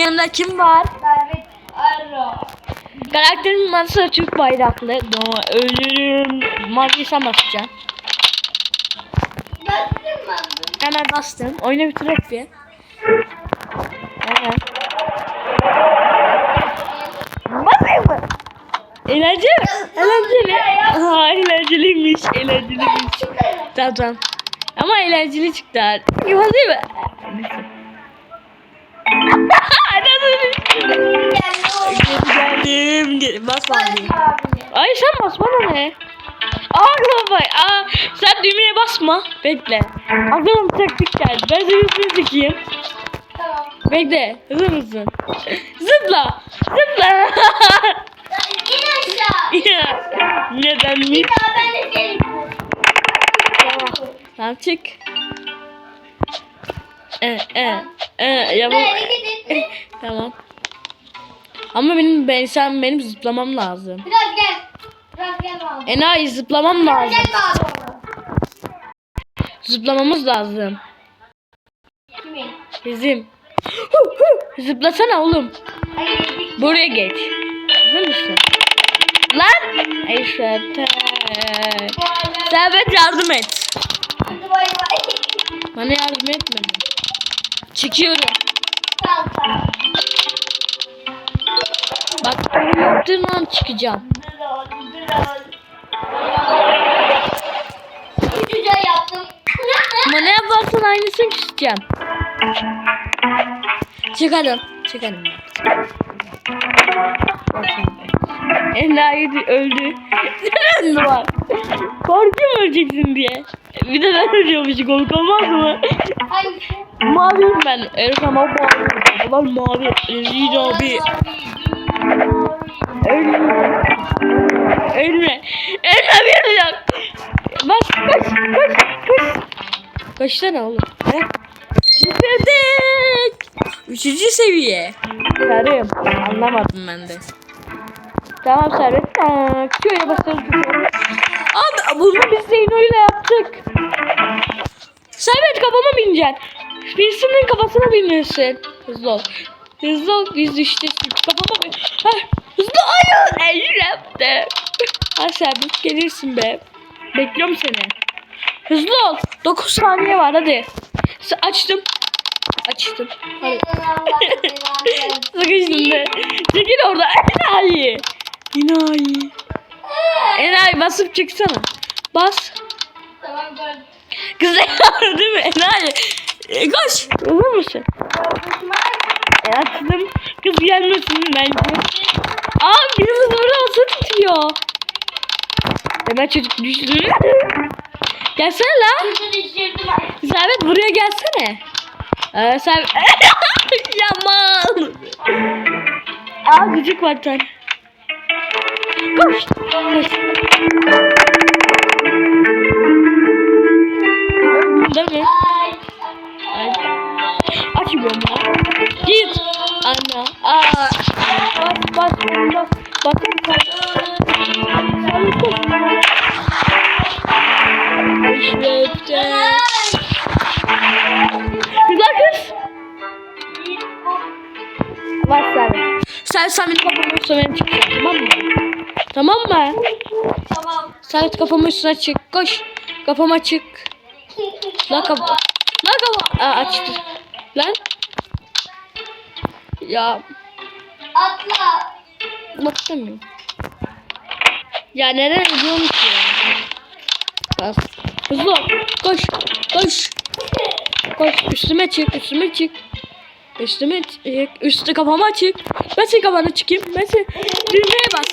Yanımda kim var? Servet Arro. Karakterimin adı Türk bayraklı. No, ölürüm. Maviyi sen basacaksın. Hemen bastım. Oyunu bitirek bir. Hemen. Basayım mı? Eğlenceli? Eğlenceli. Aa, eğlenceliymiş. Eğlenceliymiş. Tamam tamam. Ama eğlenceli çıktı. Yuva değil mi? Geri geldim. Bas abi. Ay sen bas bana ne? Aa baba. Aa sen düğmeye basma. Bekle. Aklım taktik geldi. Ben seni hızlı çekeyim. Tamam. Bekle. Hızlı mısın? Zıpla. Zıpla. İn aşağı. Ya, Nedenmiş? Ya ben de seni Tamam çık. Ee, ee, ee, ya bu... Tamam. Ama benim ben sen benim zıplamam lazım. Biraz gel. Biraz gel bana. Enayi zıplamam lazım. Gel bana. Zıplamamız lazım. Kimin? Bizim. Hu, hu. Zıplasana oğlum. Buraya geç. Hazır mısın? Lan! Eşete. Servet yardım et. Bana yardım etmedin. Çıkıyorum. Bak bunu yaptığın an çıkacağım. Ucuca yaptım. Ama ne yaparsan aynısını çıkacağım. Çıkalım. Çıkalım. Enayi öldü. Sen öldü bak. Korkuyorum öleceksin diye. Bir de ben ölüyormuşum. Korku olmaz mı? Hangisi? Maviyim ben. Erkan abi mavi. Ulan mavi. Rezil abi. Ölme. Ölme. Ölme bir yok. Bas koş koş koş. Kaçsana oğlum. He? Bitirdik. Üçüncü seviye. Sarım. Anlamadım ben de. Tamam Servet. Şöyle basalım. Abi bunu biz Zeyno'yla yaptık. Servet kafama bineceksin. Birisinin kafasına binirsin. Hızlı ol. Hızlı ol. Biz işte kafama bin. Hızlı hayır. Eşrefte. Ha Servet gelirsin be. Bekliyorum seni. Hızlı ol. 9 saniye var hadi. Açtım. Açtım. Hadi. Sıkıştın de. Çekil orada. Enayi. Enayi. Enayi basıp çıksana. Bas. Tamam gördüm. Kız değil mi? Enayi. E, koş. Olur musun? E, açtım. Kız gelmesin bence. Aa birimiz burada olsa tutuyor. Hemen çocuk düştü. Gelsene lan. Servet buraya gelsene. Ee, sen... Yaman. Aa gıcık var sen. Koş. Koş. Değil mi? Açmıyorum ya. Git. Ana. Aa. Bas bas bas. Koş. İşte. Güzel kız. Bak sen. Sen benim kafamın üstüne benim çıkacaksın tamam mı? Tamam mı? Tamam. Sen kafamın üstüne çık. Koş. Kafama çık. Kafa. Lan kafa. Aa, açtı. Lan. Ya Atla. baktım Ya neden ediyorsun ki? Bas. Hızlı. Koş. Koş. Koş. Üstüme çık. Üstüme çık. Üstüme çık. Üstü kafama çık. Ben senin kafana çıkayım. Ben senin düğmeye bas.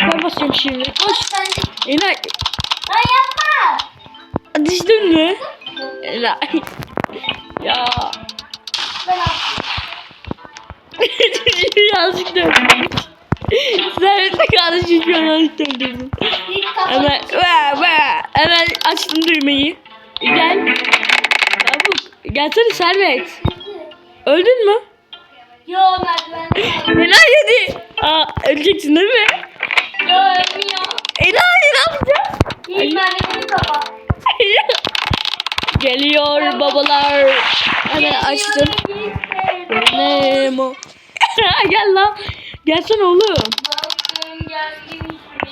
Ben basıyorum şimdi. Koş. Enayi. Lan yapma. Düştün mü? Ya. Ben. Birazcık döndüm. Sen de kardeşim şu an yanlış kafanı. Hemen, ve, ve, hemen açtım düğmeyi. Gel. Çabuk. Gelsene Servet. Öldün mü? Yo merdiven. Enayi yedi. Aa, öleceksin değil mi? Babalar. Hemen açtım. Nemo. Gel lan. Gelsene oğlum.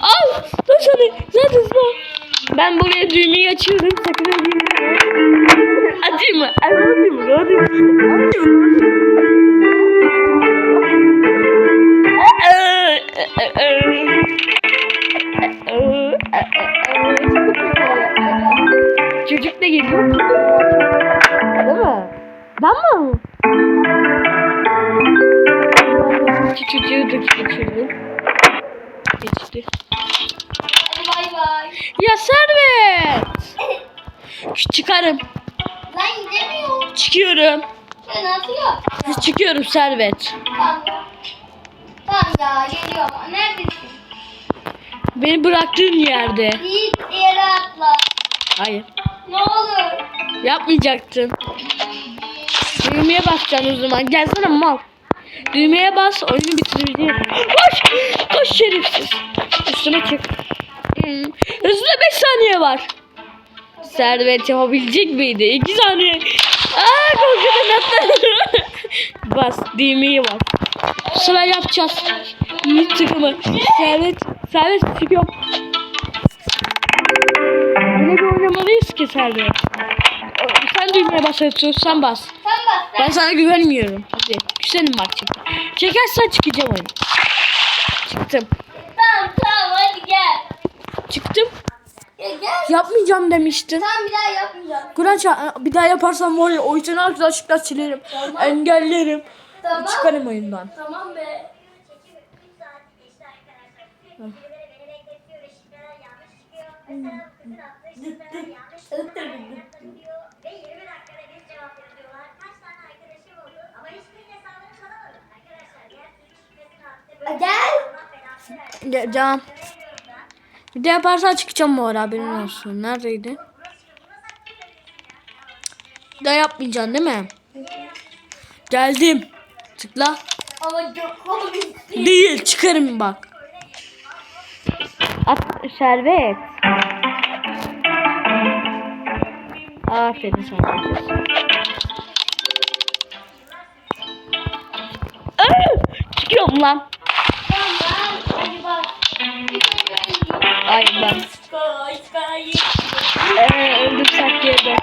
Al. Dur sana. Neredesin lan? Ben buraya düğmeyi açıyorum. Sakın Açayım mı? Açayım mı? Açayım mı? Çocuk da geliyor. Ben mi? İki çocuğu da geçirdim. Geçti. Hadi bay bay. Ya Servet! Çıkarım. Lan gidemiyorum. Çıkıyorum. Ya nasıl yok? Çıkıyorum Servet. Tamam. Tamam ya geliyorum. Neredesin? Beni bıraktığın yerde. Git yere atla. Hayır. Ne olur. Yapmayacaktın. Düğmeye basacaksın o zaman. Gelsene mal. Düğmeye bas. Oyunu bitireceğim. Koş. Koş şerefsiz. Üstüme çık. Hmm. Hızlı 5 saniye var. Servet yapabilecek miydi? 2 saniye. Aa korkudan atladım. bas. Düğmeye bas. Bu sefer yapacağız. Yiğit takımı. Servet. Servet çıkıyor. Böyle bir oynamalıyız ki Servet. Sen düğmeye basıyorsun. Sen bas. Sen bas. Ben sana güvenmiyorum. Hadi. Güzelim bak çek. Çekersen çıkacağım oyun. Çıktım. Tamam tamam hadi gel. Çıktım. Ya gel. Yapmayacağım demiştin. Tamam bir daha yapmayacağım. Kur'an bir daha yaparsam var ya o yüzden arkadaşlıklar silerim. Tamam. Engellerim. Tamam. Çıkarım oyundan. Tamam be. Ve 20 dakikada Can. Bir de yaparsan çıkacağım bu ara haberin olsun. Neredeydi? Bir daha yapmayacaksın değil mi? Geldim. Tıkla. Ama. Değil çıkarım bak. At şerbet. Aferin sana. Çıkıyorum lan. Tamam. Ay ben. Ee, öldüm sak yerde.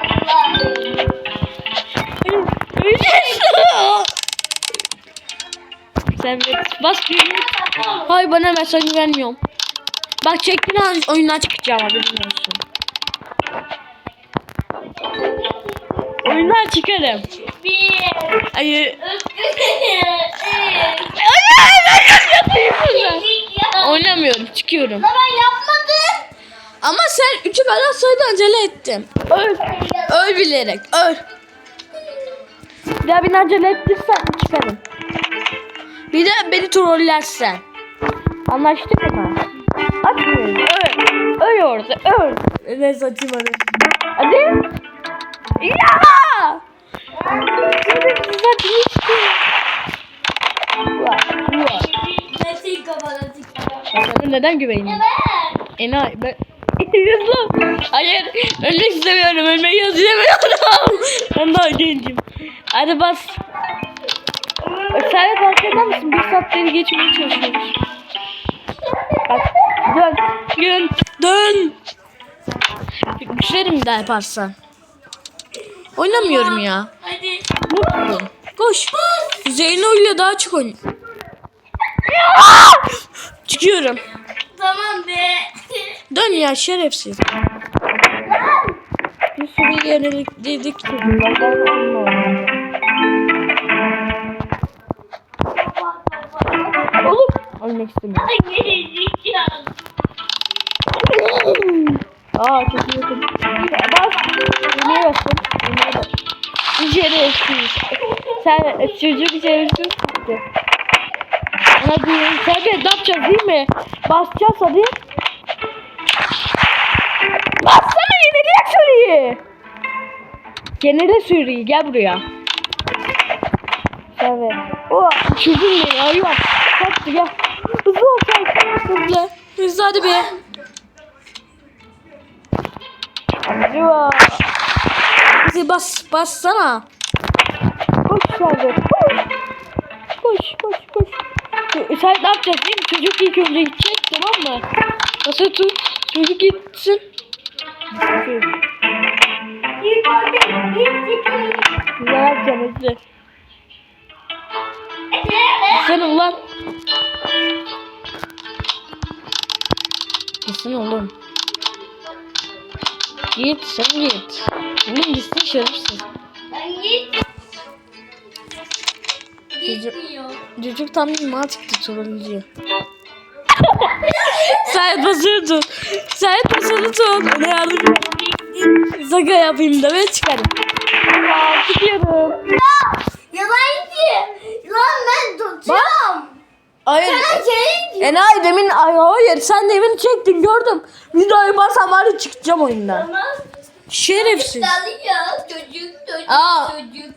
Sen bas. Hay bana mesaj güvenmiyorum. Bak çektiğin an oyundan çıkacağım haberin olsun. Oyundan çıkarım. Bir. Hayır. Ya. Oynamıyorum çıkıyorum. Ben yapmadım. Ama sen üçü kadar sayıda acele ettim. Öl. Öl bilerek. Öl. Bir daha beni acele ettirsen çıkarım. Bir de beni trollersen. Anlaştık mı? Açmıyorum. Öl. Öl orada. Öl. Ne saçım hadi. Hadi. Ya! Şimdi saçım işte. Ulan, ulan. Kafana sana neden güveneyim? Evet. Enayi ben... Yusuf. Hayır. Ölmek istemiyorum. Ölmeyi istemiyorum. ben daha gencim. Hadi bas. Sen fark eder misin? Bir saatleri geçmeye çalışıyoruz. Bak. Dön. Dön. Dön. Bir daha yaparsan. Oynamıyorum ya. Hadi. Mutluyum. Koş. Zeyno ile daha çok oyun. Çıkıyorum. Tamam be. Dön ya şerefsiz. Bir sürü yenilik dedik anlamadım. Oğlum. Ölmek istemiyorum. Aa çok iyi yakın. Bas. Yemeğe basın. Yemeğe bas. Şerefsiz. Sen e, çocuk şerefsiz çıktı. Hadi de ne yapacağız değil mi? Basacağız hadi. Bassana yenile sürüyü. Yenile sürüyü gel buraya. Evet. O uçurdun beni hayvan. Hadi gel. Hızlı ol sen. Hızlı. Hızlı hadi be. Hadi var. Bizi bas bassana. Koş Servet koş. Koş koş koş. Sen ne yapacaksın değil mi? Çocuk ilk önce gidecek tamam mı? Nasıl tut? Çocuk gitsin. Ne yapacağım hadi. Sen ulan. Gitsin oğlum. Git sen git. Oğlum gitsin şerefsiz. Sen git. Gitmiyor. Çocuk tam bir mal çıktı turuncu. Sen basını tut. Sen basını tut. Ona yardım et. Zaga yapayım da ben çıkarım. Aa, çıkıyorum. Ya yalancı. Lan ben tutacağım. Hayır. Sen şey Enayi demin ay hayır sen demin çektin gördüm. Videoyu basam var ya çıkacağım oyundan. Tamam. Şerefsiz. Çocuk çocuk Aa. çocuk.